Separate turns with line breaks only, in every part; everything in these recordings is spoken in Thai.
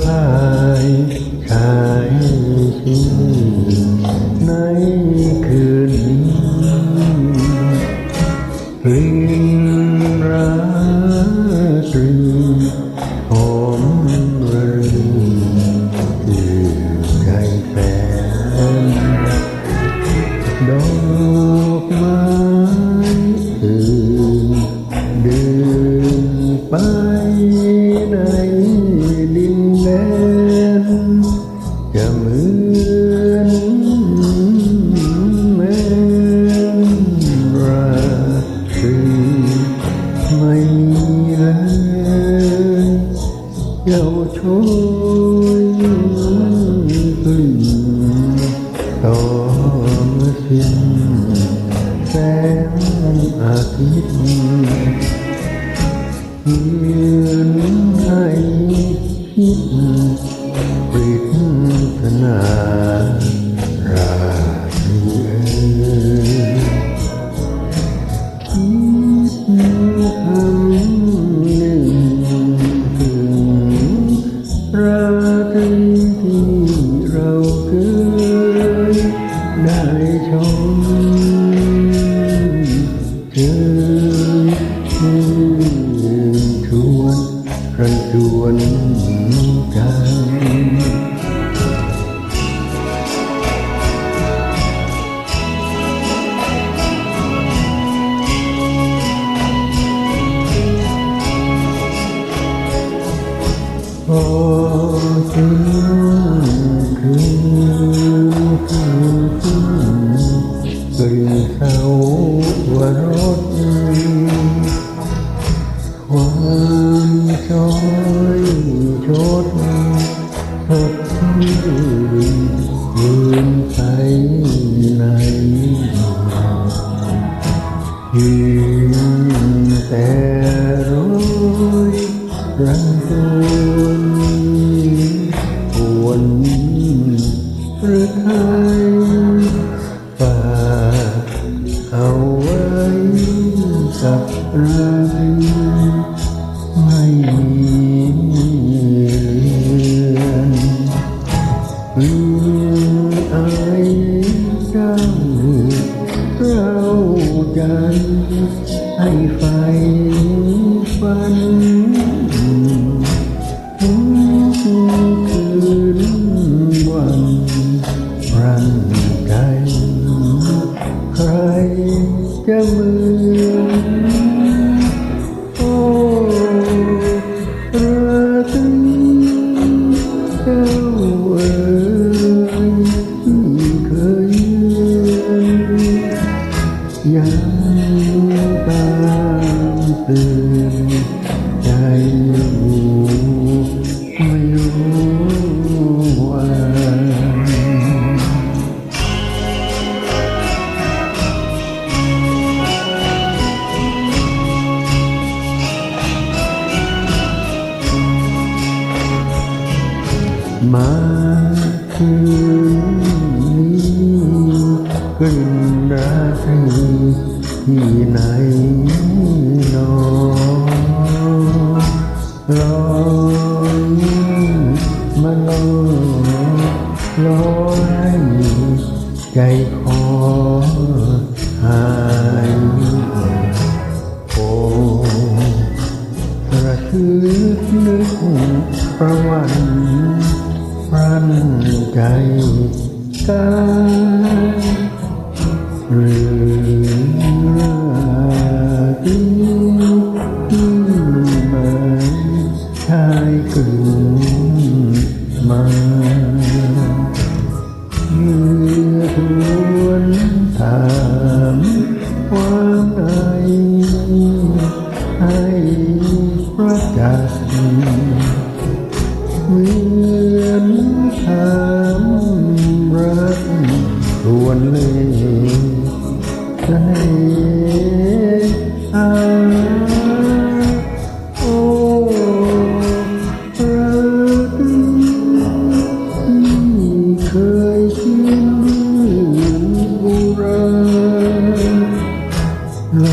พายชายที่ เย้าโชยกลิ่นต่อเมื่อสิ้ ราตรีที่เราเคยได้ชมเจอชื่นชวนรันชวน ความช้อยชดสดชื่นยืนไปในเพียงแต่ร้อยรังวนปวนหรือใคร ให้ไฟฝันทุกคืนวันรันใจใครจะมือ ตือนใจอยู่ไม่รู้ว่ามาคืนนี้กลิ่นราตรี ที่ไหนนอลอยมาลอยลอยใจคอหายโอ้ระทึกนึกประวันพรันใจกาย ห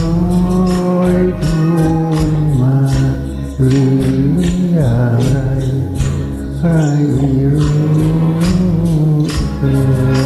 อยทูลมาหรืออย่างไรให้รู้เอ่ย